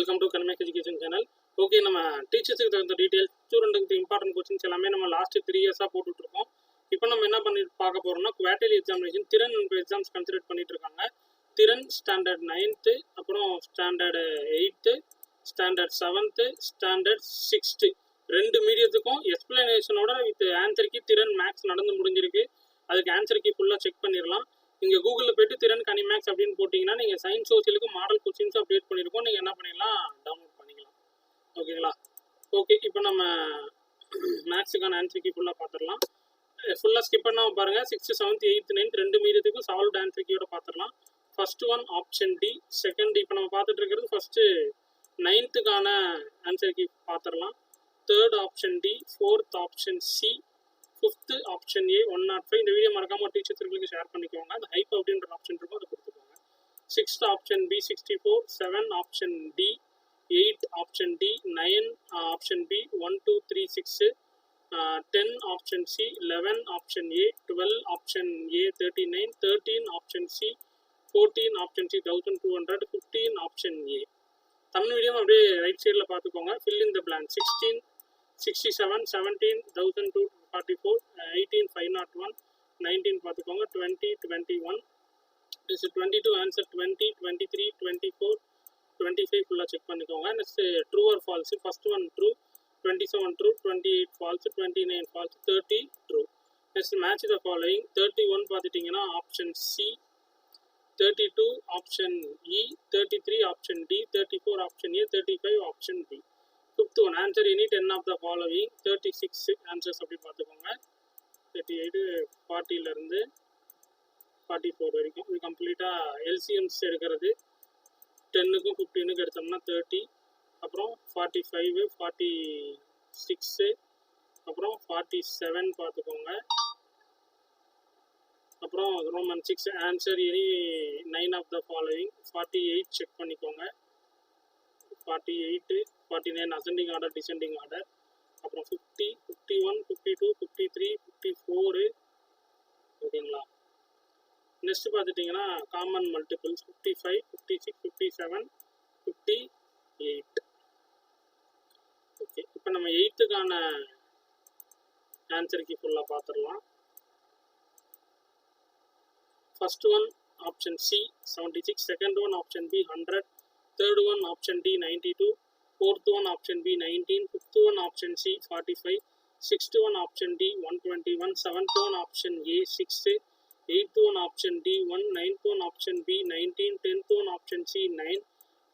Welcome to கனமேக் education channel okay நம்ம டீச்சர்ஸுக்கு தகுந்த டீட்டெயில்ஸ் ஸ்டூடெண்ட்டுக்கு இம்பார்ட்டன்ட் கொஸ்டின்ஸ் எல்லாமே நம்ம லாஸ்ட் த்ரீ இயர்ஸாக போட்டுட்ருக்கோம். இப்போ நம்ம என்ன பண்ணி பார்க்க போகிறோம்னா குவார்டர்லி எக்ஸாமினேஷன் திறன் எக்ஸாம்ஸ் கன்சிடர் பண்ணிட்டு இருக்காங்க. திறன் ஸ்டாண்டர்ட் நைன்த்து அப்புறம் standard eighth standard seventh standard sixth ரெண்டு மீடியத்துக்கும் எக்ஸ்பிளனேஷனோட வித் ஆன்சருக்கு திறன் மேக்ஸ் நடந்து முடிஞ்சிருக்கு. அதுக்கு ஆன்சருக்கு ஃபுல்லாக செக் பண்ணிடலாம். நீங்கள் கூகுளில் போயிட்டு திறன் கனிமேக்ஸ் அப்படின்னு போட்டிங்கன்னா நீங்கள் சயின்ஸ் சோசியலுக்கு மாடல் கொஸ்டின்ஸ் அப்டேட் பண்ணியிருக்கோம் நீங்கள் என்ன பண்ணிடலாம்? டவுன்லோட் பண்ணிக்கலாம். ஓகேங்களா ஓகே இப்போ நம்ம மேக்ஸுக்கான ஆன்சர் கீ ஃபுல்லாக பார்த்துடலாம் ஃபுல்லாக ஸ்கிப் பண்ணாமல் பாருங்கள் சிக்ஸ்த்து செவன்த் எயித்து நைன்த் ரெண்டு மீடியத்துக்கும் சால்வ் ஆன்சர் கீயோட பார்த்துடலாம் first one option D second இப்போ நம்ம பார்த்துட்டு இருக்கிறது ஃபஸ்ட்டு நைன்த்துக்கான ஆன்சர் கீ பார்த்துடலாம் third option D fourth option C fifth option A one nought five இந்த வீடியோ மறக்காமல் டீச்சர்ஸ்களுக்கு ஷேர் பண்ணிக்கோங்க. அந்த ஹைப் அப்படின்ற ஆப்ஷன் இருக்கும் அதை கொடுத்துக்கோங்க. Sixth option B sixty four seven option D eight option D nine option B one two three six ten option C eleven option A twelve option A thirty nine thirteen option C fourteen option C thousand two hundred fifteen option A Tamil medium அப்படியே right சைடில் பார்த்துக்கோங்க. Fill in the blank sixteen sixty seven seventeen thousand two forty four eighteen five nought one nineteen பார்த்துக்கோங்க twenty twenty one next twenty two answer twenty twenty three twenty four twenty five ஃபுல்லாக check பண்ணிக்கோங்க. Next true or false first one true twenty seven true twenty eight false twenty nine false thirty true next match the following thirty one பார்த்துட்டிங்கன்னா option C thirty two option E thirty three option D thirty four option A thirty five option B fifth one answer any ten of the following thirty six answers அப்படி பார்த்துக்கோங்க. Thirty eight ஃபார்ட்டிலேருந்து forty four வரைக்கும். இது கம்ப்ளீட்டாக எல்சிஎம்ஸ் எடுக்கிறது. டென்னுக்கும் ஃபிஃப்டீனுக்கும் எடுத்தோம்னா thirty அப்புறம் forty five forty six அப்புறம் ஃபார்ட்டி செவன் பார்த்துக்கோங்க. அப்புறம் Roman six answer any nine of the following forty eight check பண்ணிக்கோங்க. Forty eight forty nine ascending order descending order அப்புறம் fifty fifty one fifty two fifty three fifty four ஓகேங்களா? Next பார்த்துட்டிங்கன்னா common multiples fifty five fifty six fifty seven fifty eight okay இப்போ நம்ம எயித்துக்கான ஆன்சருக்கு ஃபுல்லாக பார்த்துடலாம். First one option C seventy six second one option B hundred third one option D ninety two fourth one option B nineteen fifth one option C forty five sixth one option D one twenty one seventh one option A six eighth one option D one ninth one option B nineteen tenth one option C nine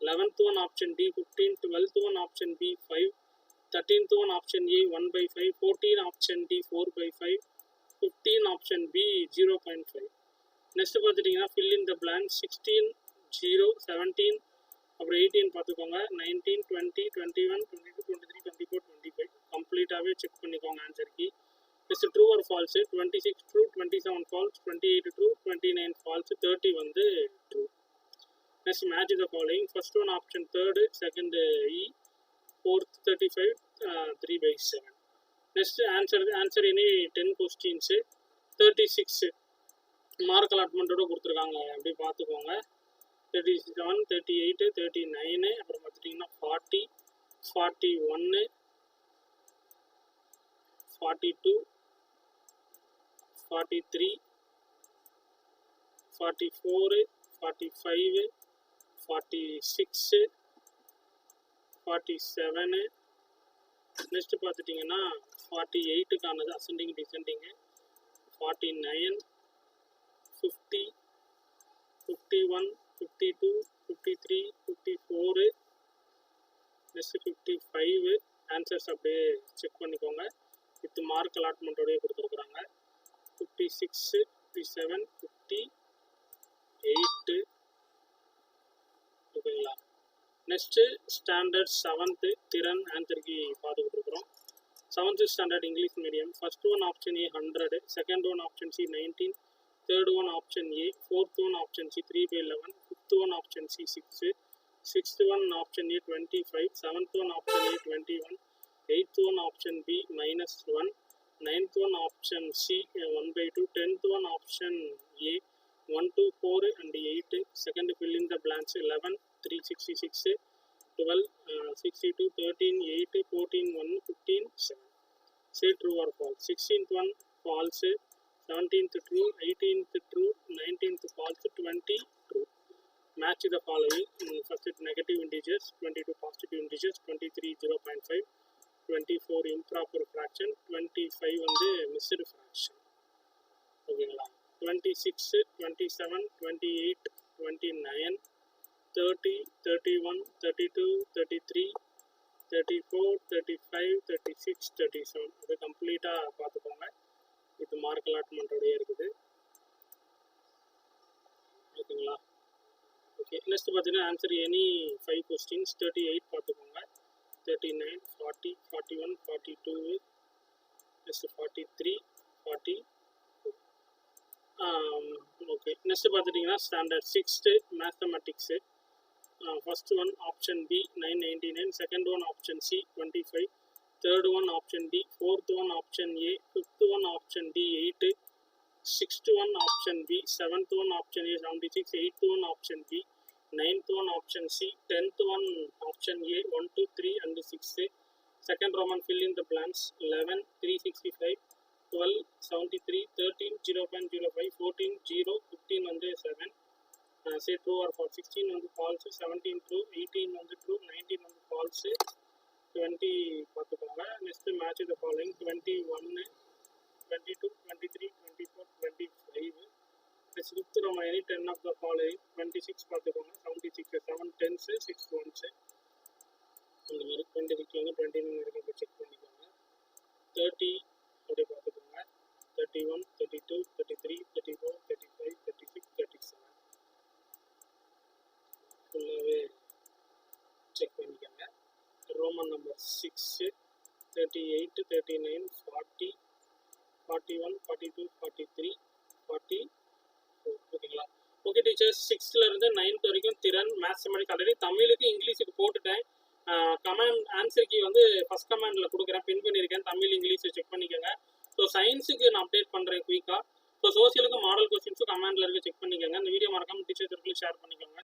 eleventh one option D fifteen twelfth one option B five thirteenth one option A one by five fourteen option D four by five fifteen option B zero point five next பார்த்துட்டிங்கன்னா fill in the blank sixteen zero seventeen அப்புறம் eighteen பார்த்துக்கோங்க. Nineteen twenty twenty one twenty two twenty three twenty four twenty five கம்ப்ளீட்டாகவே check பண்ணிக்கோங்க answer key next true or false twenty six true twenty seven false twenty eight true twenty nine false thirty வந்து true next match the following first one option third second E fourth thirty five three by seven next answer answer any ten questions thirty six mark அலாட்மெண்ட்டோட கொடுத்துருக்காங்க. அப்படி பார்த்துக்கோங்க. Thirty seven thirty eight thirty nine அப்புறம் பார்த்துட்டிங்கன்னா forty forty one forty two forty three forty four forty five forty six forty seven next பார்த்துட்டிங்கன்னா forty எயிட்டுக்கானது ascending descending forty nine fifty fifty one fifty two fifty three fifty four plus fifty five answers அப்படியே check பண்ணிக்கோங்க. With mark அலாட்மெண்ட்டோடய கொடுத்துருக்குறாங்க. Fifty six fifty seven fifty eight ஓகேங்களா? Next standard seventh திறன் ஆன்சருக்கு பார்த்து இருக்கிறோம் seventh standard English medium first one option A hundred second one option C nineteen third one option A fourth one option C three by eleven fifth one option C six sixth one option A twenty five seventh one option A twenty one eighth one option B minus one ninth one option C one by two tenth one option A one two four and eight second fill in the blanks eleven three sixty six twelve sixty two thirteen eight fourteen one fifteen seven say true or false sixteenth one false seventeenth true eighteenth true nineteenth false twenty true match the following first it negative integers 22 positive integers 23 0.5 24 improper fraction 25 வந்து missed fraction ஓகேங்களா 26 27 28 29 30 31 32 33 34 35 36 37 அது கம்ப்ளீட்டாக பார்த்துக்கோங்க இது mark அலாட்மெண்ட்டோடய இருக்குது ஓகேங்களா okay next பார்த்தீங்கன்னா answer any five questions thirty eight பார்த்துக்கோங்க. Thirty nine forty forty one forty two next forty three forty okay next பார்த்துட்டிங்கன்னா standard sixth mathematics first one option B nine ninety nine second one option C twenty five third one option D fourth one option A fifth one option D eight sixth one option B seventh one option A seventy six eighth one option B ninth one option C tenth one option A one two three and six second Roman fill in the blanks eleven three sixty five twelve seventy three thirteen zero point zero five fourteen zero fifteen வந்து seven say true or false sixteen வந்து false seventeen true eighteen வந்து true nineteen வந்து false twenty பார்த்துக்கோங்க. Next match the following twenty one twenty two twenty three twenty four twenty five next fifth நம்ம any ten of the following twenty six பார்த்துக்கோங்க. Seventy six seven tens six ones இந்த மாதிரி twenty six வந்து twenty nine வரைக்கும் check பண்ணிக்கோங்க. Thirty அப்படியே பார்த்துக்கோங்க. Thirty one thirty two thirty three thirty four thirty five thirty six thirty seven ஃபுல்லாகவே check பண்ணிக்கோங்க. Roman number six thirty eight thirty nine forty forty one forty two forty three forty ஓகேங்களா? Okay teachers சிக்ஸ்த்லேருந்து ninth வரைக்கும் திறன் mathematic already தமிழுக்கு இங்கிலீஷுக்கு போட்டுட்டேன். Comment answer key வந்து ஃபஸ்ட் கமாண்டில் கொடுக்குறேன். பின் பண்ணியிருக்கேன். தமிழ் இங்கிலீஷை செக் பண்ணிக்கோங்க. ஸோ சயின்ஸுக்கு நான் அப்டேட் பண்ணுறேன் குயிக்காக ஸோ சோசியலுக்கு மாடல் கொஸ்டின்ஸும் கமெண்டில் இருக்க செக் பண்ணிக்கோங்க. இந்த வீடியோ மறக்காம டீச்சர்ஸ் ஷேர் பண்ணிக்கோங்க.